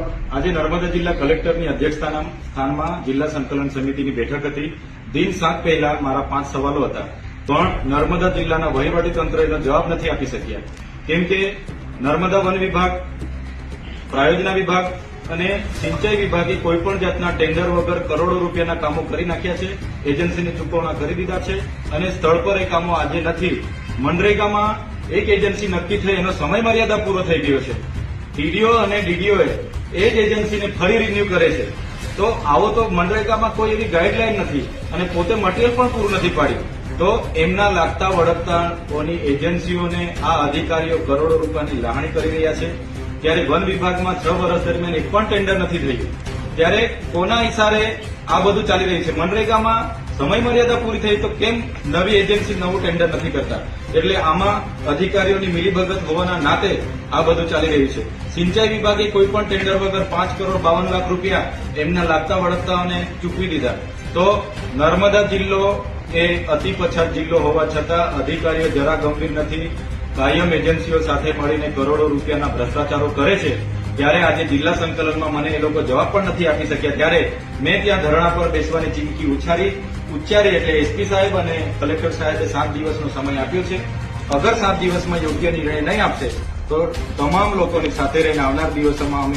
આજે નર્મદા જિલ્લા કલેક્ટરની અધ્યક્ષતાના સ્થાનમાં જિલ્લા સંકલન સમિતિની બેઠક હતી. દિન સાત પહેલા મારા પાંચ સવાલો હતા. પણ નર્મદા જિલ્લાના વહીવટી તંત્ર એનો જવાબ નથી આપી શક્યા. કેમ કે નર્મદા વન વિભાગ, પ્રાયોજના વિભાગ અને સિંચાઈ વિભાગે કોઈ પણ જાતના ટેન્ડર વગર કરોડો રૂપિયાના કામો કરી નાખ્યા છે. એજન્સીને ચૂકવણા કરી દીધા છે અને સ્થળ પર એ કામો આજે નથી. મનરેગામાં એક એજન્સી નક્કી થઈ, એનો સમય મર્યાદા પૂરો થઈ ગયો છે. ટીડીઓ અને ડીડીઓએ એ. જ એજન્સીને ફરી રિન્યુ કરે છે. તો આવો તો મનરેગામાં કોઈ એવી ગાઈડલાઈન નથી અને પોતે મટીરિયલ પણ પૂરું નથી પાડ્યું. તો એમના લાગતા વળગતાઓની એજન્સીઓને આ અધિકારીઓ કરોડો રૂપિયાની લાહણી કરી રહ્યા છે. ત્યારે વન વિભાગમાં છ વર્ષ દરમિયાન એક પણ ટેન્ડર નથી થયું. ત્યારે કોના ઇશારે આ બધું ચાલી રહ્યું છે? મનરેગામાં સમય મર્યાદા પૂરી થઈ તો કેમ નવી એજન્સી નવું ટેન્ડર નથી કરતા? એટલે આમાં અધિકારીઓની મિલીભગત હોવાના નાતે આ બધું ચાલી રહ્યું છે. સિંચાઈ વિભાગે કોઈ પણ ટેન્ડર વગર પાંચ કરોડ બાવન લાખ રૂપિયા એમના લાગતા વળગતાઓને ચૂકવી દીધા. તો નર્મદા જિલ્લો એ અતિ પછાત જિલ્લો હોવા છતાં અધિકારીઓ જરા ગંભીર નથી. કાયમ એજન્સીઓ સાથે મળીને કરોડો રૂપિયાના ભ્રષ્ટાચારો કરે છે. ત્યારે આજે જિલ્લા સંકલનમાં મને એ લોકો જવાબ પણ નથી આપી શક્યા, ત્યારે મેં ત્યાં ધરણા પર બેસવાની ચીમકી ઉચ્ચારી. ઉચ્ચારી એટલે એસપી સાહેબ અને કલેક્ટર સાહેબે સાત દિવસનો સમય આપ્યો છે. અગર સાત દિવસમાં યોગ્ય નિર્ણય નહીં આપશે, તો તમામ લોકોની સાથે રહીને આવનાર દિવસોમાં અમે